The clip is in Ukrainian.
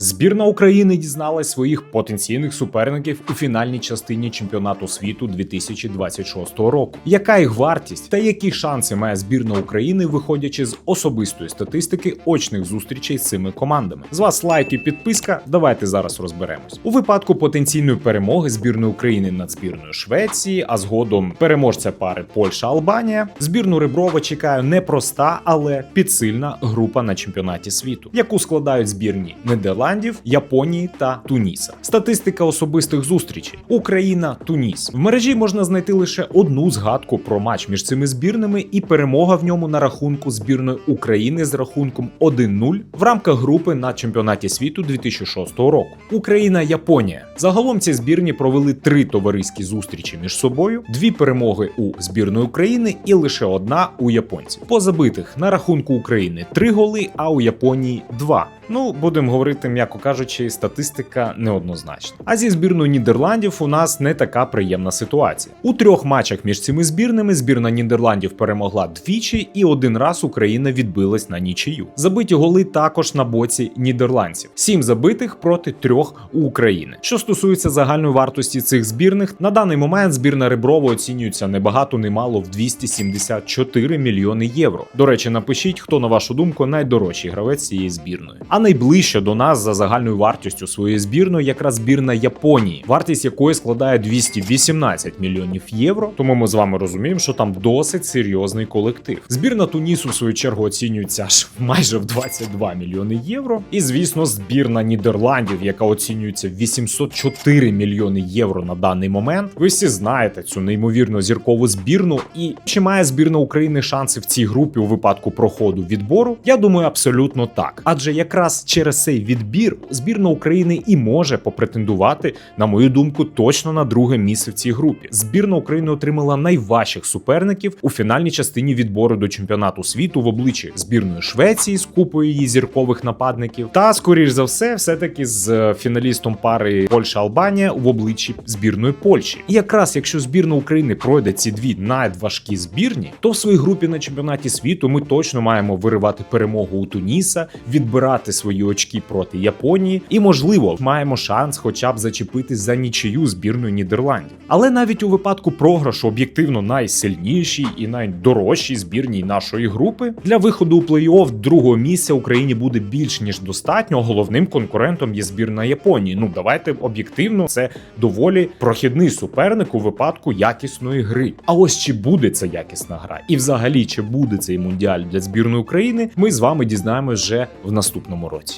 Збірна України дізналась своїх потенційних суперників у фінальній частині чемпіонату світу 2026 року. Яка їх вартість та які шанси має збірна України, виходячи з особистої статистики очних зустрічей з цими командами? З вас лайк і підписка. Давайте зараз розберемось. У випадку потенційної перемоги збірної України над збірною Швеції, а згодом переможця пари Польща-Албанія, збірну Реброва чекає непроста, але підсильна група на чемпіонаті світу, яку складають збірні Нідерландів, Японії та Туніса. Статистика особистих зустрічей: Україна, Туніс. В мережі можна знайти лише одну згадку про матч між цими збірними, і перемога в ньому на рахунку збірної України з рахунком 1-0 в рамках групи на чемпіонаті світу 2006 року. Україна, Японія. Загалом ці збірні провели три товариські зустрічі між собою, дві перемоги у збірної України і лише одна у японців. По забитих на рахунку України три голи, а у Японії два. Ну, будемо говорити, м'яко кажучи, статистика неоднозначна. А зі збірною Нідерландів у нас не така приємна ситуація. У трьох матчах між цими збірними збірна Нідерландів перемогла двічі, і один раз Україна відбилась на нічию. Забиті голи також на боці нідерландців: сім забитих проти трьох у України. Що стосується загальної вартості цих збірних, на даний момент збірна Реброва оцінюється не багато, не мало в 274 мільйони євро. До речі, напишіть, хто на вашу думку найдорожчий гравець цієї збірної. А найближче до нас за загальною вартістю своєї збірної якраз збірна Японії, вартість якої складає 218 мільйонів євро. Тому ми з вами розуміємо, що там досить серйозний колектив. Збірна Тунісу, в свою чергу, оцінюється аж майже в 22 мільйони євро. І звісно, збірна Нідерландів, яка оцінюється в 804 мільйони євро на даний момент. Ви всі знаєте цю неймовірно зіркову збірну. І чи має збірна України шанси в цій групі у випадку проходу відбору? Я думаю, абсолютно так. Адже якраз через цей відбір збірна України і може попретендувати, на мою думку, точно на друге місце в цій групі. Збірна України отримала найважчих суперників у фінальній частині відбору до чемпіонату світу в обличчі збірної Швеції з купою її зіркових нападників, та скоріш за все, все-таки з е, фіналістом пари Польща-Албанія в обличчі збірної Польщі. І якраз якщо збірна України пройде ці дві надважкі збірні, то в своїй групі на чемпіонаті світу ми точно маємо виривати перемогу у Туніса, відбирати свої очки проти Японії, і можливо маємо шанс, хоча б зачепитись за нічию збірної Нідерландів. Але навіть у випадку програшу об'єктивно найсильнішій і найдорожчій збірній нашої групи для виходу у плей-офф другого місця Україні буде більш ніж достатньо. Головним конкурентом є збірна Японії. Ну давайте об'єктивно, це доволі прохідний суперник у випадку якісної гри. А ось чи буде це якісна гра, і взагалі чи буде цей мундіаль для збірної України, ми з вами дізнаємось вже в наступному році.